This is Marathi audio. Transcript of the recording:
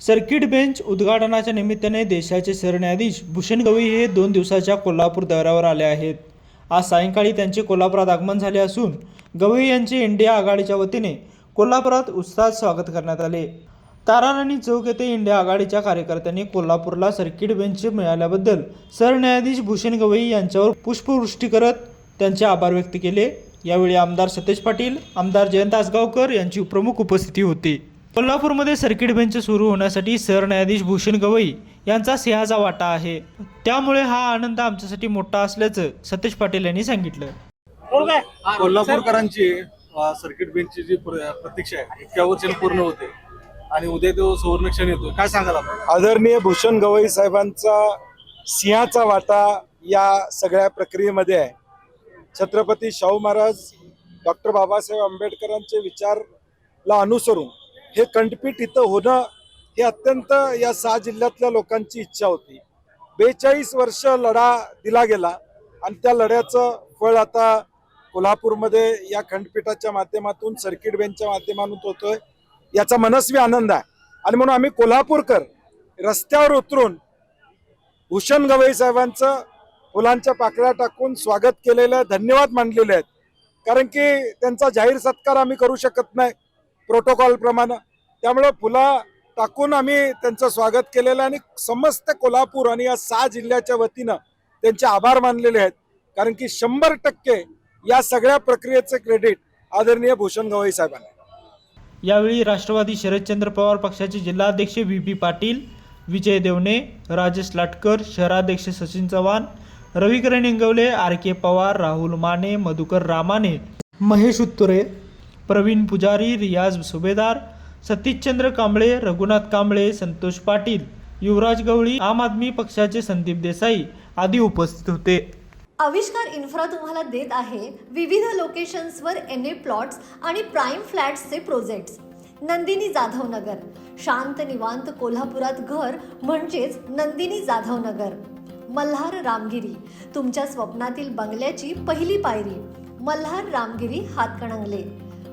सर्किट बेंच उद्घाटनाच्या निमित्ताने देशाचे सरन्यायाधीश भूषण गवई हे दोन दिवसाच्या कोल्हापूर दौऱ्यावर आले आहेत. आज सायंकाळी त्यांचे कोल्हापुरात आगमन झाले असून गवई यांचे इंडिया आघाडीच्या वतीने कोल्हापुरात उत्साहात स्वागत करण्यात आले. ताराराणी चौक येथे इंडिया आघाडीच्या कार्यकर्त्यांनी कोल्हापूरला सर्किट बेंच मिळाल्याबद्दल सरन्यायाधीश भूषण गवई यांच्यावर पुष्पवृष्टी करत त्यांचे आभार व्यक्त केले. यावेळी आमदार सतेज पाटील आमदार जयंत आसगावकर यांची प्रमुख उपस्थिती होती. कोल्हापूरमध्ये सर्किट बेंच सुरू होण्यासाठी सरन्यायाधीश भूषण गवई यांचा सिंहाचा वाटा आहे. त्यामुळे हा आनंद आमच्यासाठी मोठा असल्याचं सतेज पाटील यांनी सांगितलं. कोल्हापूरकरांची सर्किट बेंचची जी प्र- प्रतीक्षा आहे इतक्या वर्षांनी पूर्ण होते. आणि उद्या तो सुवर्णक्षण येतो काय सांगाल आदरणीय भूषण गवई साहेबांचा सिंहाचा वाटा या सगळ्या प्रक्रियेमध्ये आहे. छत्रपती शाहू महाराज डॉक्टर बाबासाहेब आंबेडकरांचे विचारला अनुसरून हे कंठपीठ इथं होणं हे अत्यंत या सहा जिल्ह्यातल्या लोकांची इच्छा होती. बेचाळीस वर्ष लढा दिला गेला आणि त्या लढ्याचं फळ आता कोल्हापूरमध्ये या खंडपीठाच्या माध्यमातून सर्किट बेंचच्या माध्यमातून होतोय. याचा मनस्वी आनंद आहे. आणि म्हणून आम्ही कोल्हापूरकर रस्त्यावर उतरून भूषण गवई साहेबांचं फुलांच्या पाकळ्या टाकून स्वागत केलेलं आहे धन्यवाद मानलेले आहेत. कारण की त्यांचा जाहीर सत्कार आम्ही करू शकत नाही. प्रोटोकॉल प्रमाणे. त्यामुळे फुला टाकून आम्ही त्यांचं स्वागत केलेलं आणि समस्त कोल्हापूर आणि या सहा जिल्ह्याच्या वतीनं त्यांचे आभार मानलेले आहेत. कारण की शंभर टक्के या सगळ्या प्रक्रियेचे क्रेडिट आदरणीय भूषण गवई साहेबांना यावेळी राष्ट्रवादी शरदचंद्र पवार पक्षाचे जिल्हाध्यक्ष व्ही पी पाटील विजय देवणे राजेश लाटकर शहराध्यक्ष सचिन चव्हाण रविकरण इंगवले आर के पवार राहुल माने मधुकर रामाने. महेश उत्तुरे प्रवीण पुजारी रियाज सुभेदार सतीशचंद्र कांबळे रघुनाथ कांबळे संतोष पाटील युवराज गवळी आम आदमी पक्षाचे संदीप देसाई आदी उपस्थित होते. आविष्कार इन्फ्रा तुम्हाला देत आहे विविध लोकेशन्सवर एन ए प्लॉट्स आणि प्राईम फ्लॅट्सचे प्रोजेक्ट्स. नंदिनी जाधव नगर शांत निवांत कोल्हापुरात घर म्हणजेच नंदिनी जाधव नगर मल्हार रामगिरी. तुमच्या स्वप्नातील बंगल्याची पहिली पायरी. मल्हार रामगिरी हातकणंगले.